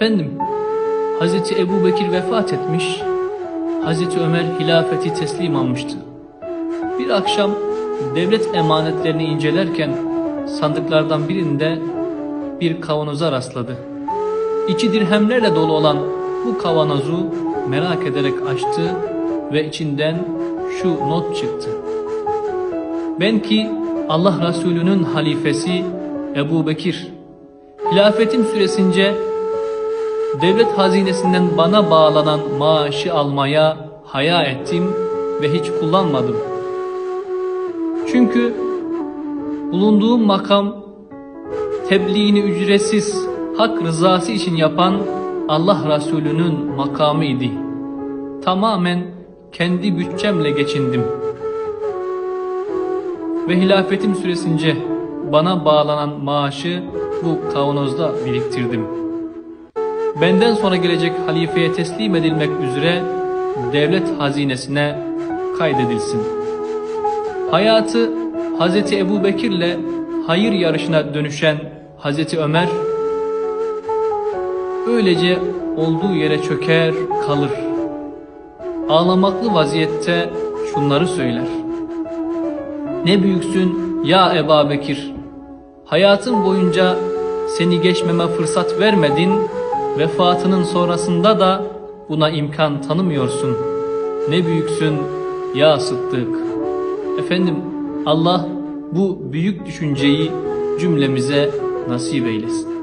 Efendim, Hazreti Ebu Bekir vefat etmiş, Hazreti Ömer hilafeti teslim almıştı. Bir akşam devlet emanetlerini incelerken sandıklardan birinde bir kavanoza rastladı. İçi dirhemlerle dolu olan bu kavanozu merak ederek açtı ve içinden şu not çıktı. Ben ki Allah Resulü'nün halifesi Ebu Bekir, hilafetim süresince devlet hazinesinden bana bağlanan maaşı almaya haya ettim ve hiç kullanmadım. Çünkü bulunduğum makam tebliğini ücretsiz hak rızası için yapan Allah Resulü'nün makamı idi. Tamamen kendi bütçemle geçindim. Ve hilafetim süresince bana bağlanan maaşı bu kavanozda biriktirdim. Benden sonra gelecek halifeye teslim edilmek üzere devlet hazinesine kaydedilsin. Hayatı Hazreti Ebu Bekir'le hayır yarışına dönüşen Hazreti Ömer öylece olduğu yere çöker kalır. Ağlamaklı vaziyette şunları söyler. Ne büyüksün ya Eba Bekir. Hayatın boyunca seni geçmeme fırsat vermedin. Vefatının sonrasında da buna imkan tanımıyorsun. Ne büyüksün ya Sıddık. Efendim Allah bu büyük düşünceyi cümlemize nasip eylesin.